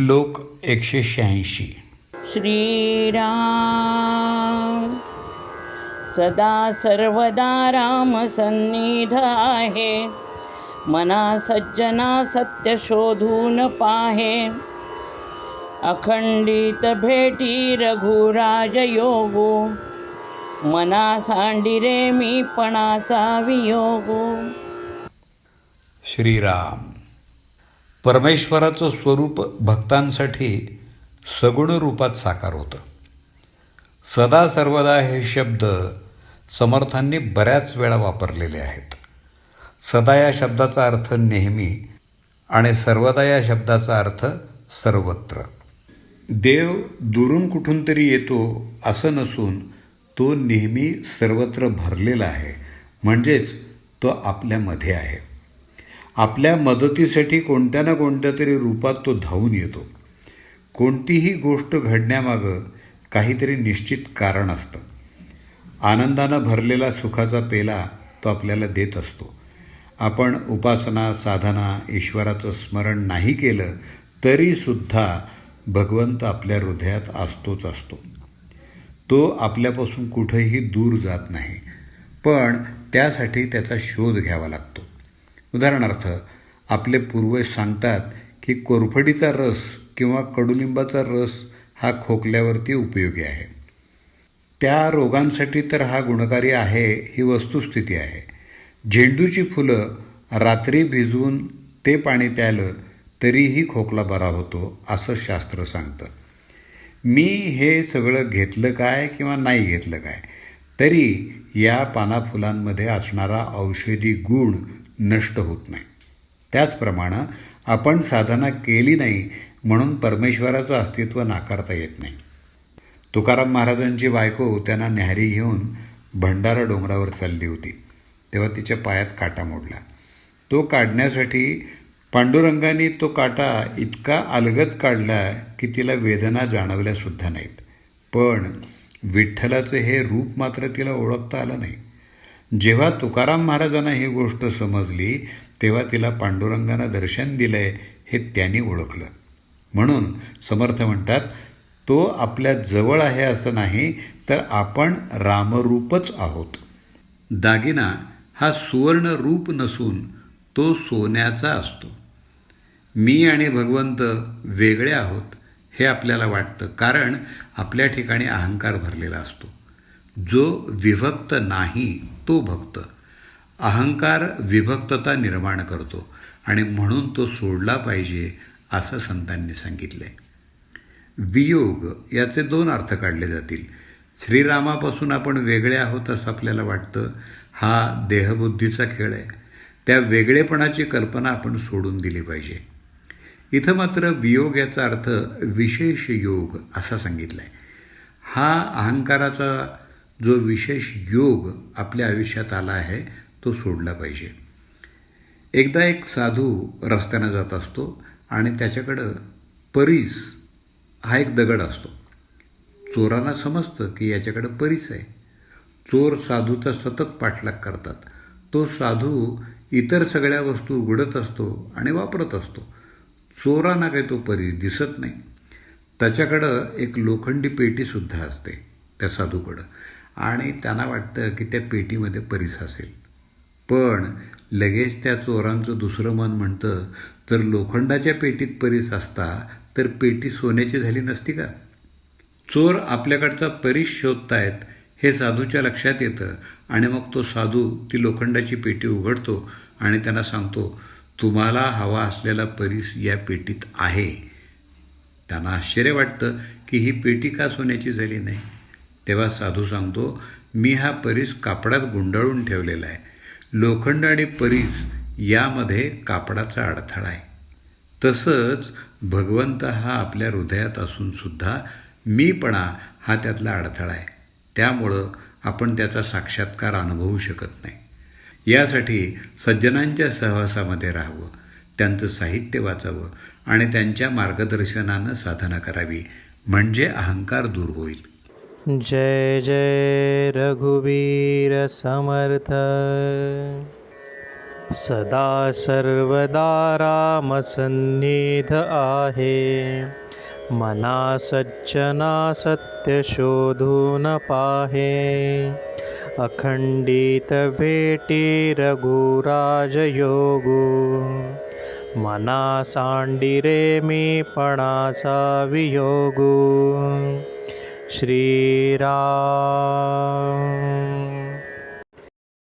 श्लोक एकशे शहाऐंशी श्रीराम सदा सर्वदा राम सन्निध आहे. मना सज्जना सत्य शोधून पाहे. अखंडित भेटी रघुराज योगो. मना सांडिरे मी पणाचा वियोगो. श्रीराम. परमेश्वराचं स्वरूप भक्तांसाठी सगुण रूपात साकार होतं. सदा सर्वदा हे शब्द समर्थांनी बऱ्याच वेळा वापरलेले आहेत. सदा या शब्दाचा अर्थ नेहमी आणि सर्वदा या शब्दाचा अर्थ सर्वत्र. देव दुरून कुठून तरी येतो असं नसून तो नेहमी सर्वत्र भरलेला आहे. म्हणजेच तो आपल्यामध्ये आहे. आपल्या मदतीसाठी कोणत्या ना कोणत्या तरी रूपात तो धावून येतो. कोणतीही गोष्ट घडण्यामागं काहीतरी निश्चित कारण असतं. आनंदानं भरलेला सुखाचा पेला तो आपल्याला देत असतो. आपण उपासना साधना ईश्वराचं स्मरण नाही केलं तरीसुद्धा भगवंत आपल्या हृदयात असतोच असतो. तो आपल्यापासून कुठेही दूर जात नाही. पण त्यासाठी त्याचा शोध घ्यावा लागतो. उदाहरणार्थ आपले पूर्वज सांगतात की कोरफडीचा रस किंवा कडुलिंबाचा रस हा खोकल्यावरती उपयोगी आहे. त्या रोगांसाठी तर हा गुणकारी आहे ही वस्तुस्थिती आहे. झेंडूची फुलं रात्री भिजवून ते पाणी प्यालं तरीही खोकला बरा होतो असं शास्त्र सांगतं. मी हे सगळं घेतलं काय किंवा नाही घेतलं काय? तरी या पानाफुलांमध्ये असणारा औषधी गुण नष्ट होत नाही. त्याचप्रमाणे आपण साधना केली नाही म्हणून परमेश्वराचं अस्तित्व नाकारता येत नाही. तुकाराम महाराजांची बायको त्यांना न्याहारी घेऊन भंडारा डोंगरावर चालली होती. तेव्हा तिच्या पायात काटा मोडला. तो काढण्यासाठी पांडुरंगाने तो काटा इतका अलगद काढला की तिला वेदना जाणवल्यासुद्धा नाहीत. पण विठ्ठलाचं हे रूप मात्र तिला ओळखता आलं नाही. जेव्हा तुकाराम महाराजांना ही गोष्ट समजली तेव्हा तिला पांडुरंगानं दर्शन दिलंय हे त्यांनी ओळखलं. म्हणून समर्थ म्हणतात तो आपल्या जवळ आहे असं नाही तर आपण रामरूपच आहोत. दागिना हा सुवर्ण रूप नसून तो सोन्याचा असतो. मी आणि भगवंत वेगळे आहोत हे आपल्याला वाटतं कारण आपल्या ठिकाणी अहंकार भरलेला असतो. जो विभक्त नाही तो भक्त. अहंकार विभक्तता निर्माण करतो आणि म्हणून तो सोडला पाहिजे असं संतांनी सांगितलं. आहे वियोग याचे दोन अर्थ काढले जातील. श्रीरामापासून आपण वेगळे आहोत असं आपल्याला वाटतं. हा देहबुद्धीचा खेळ आहे. त्या वेगळेपणाची कल्पना आपण सोडून दिली पाहिजे. इथं मात्र वियोग याचा अर्थ विशेष योग असा सांगितला आहे हा अहंकाराचा जो विशेष योग आपल्या आयुष्यात आला आहे तो सोडला पाहिजे. एकदा एक साधू रस्त्यानं जात असतो आणि त्याच्याकडं परीस हा एक दगड असतो. चोरांना समजतं की याच्याकडं परीस आहे. चोर साधूचा सतत पाठलाग करतात. तो साधू इतर सगळ्या वस्तू उघडत असतो आणि वापरत असतो. चोरांना काही तो परीस दिसत नाही. त्याच्याकडं एक लोखंडी पेटीसुद्धा असते त्या साधूकडं. आणि त्यांना वाटतं की त्या पेटीमध्ये परीस असेल. पण लगेच त्या चोरांचं दुसरं मन म्हणतं तर लोखंडाच्या पेटीत परीस असता तर पेटी सोन्याची झाली नसती का? चोर आपल्याकडचा परीस शोधतायत हे साधूच्या लक्षात येतं. आणि मग तो साधू ती लोखंडाची पेटी उघडतो आणि त्यांना सांगतो तुम्हाला हवा असलेला परीस या पेटीत आहे. त्यांना आश्चर्य वाटतं की ही पेटी का सोन्याची झाली नाही? तेव्हा साधू सांगतो मी हा परीस कापडात गुंडाळून ठेवलेला आहे. लोखंड आणि परीस यामध्ये कापडाचा अडथळा आहे. तसंच भगवंत हा आपल्या हृदयात असूनसुद्धा मीपणा हा त्यातला अडथळा आहे. त्यामुळं आपण त्याचा साक्षात्कार अनुभवू शकत नाही. यासाठी सज्जनांच्या सहवासामध्ये राहावं त्यांचं साहित्य वाचावं आणि त्यांच्या मार्गदर्शनानं साधना करावी. म्हणजे अहंकार दूर होईल. जय जय रघुवीर समर्थ। सदा सर्वदा रामसन्निध आहे। मना सज्जना सत्य शोधून पाहे। अखंडित भेटी रघुराज योगू। मना सांडिरे मी पणाचा वियोगू श्रीराम।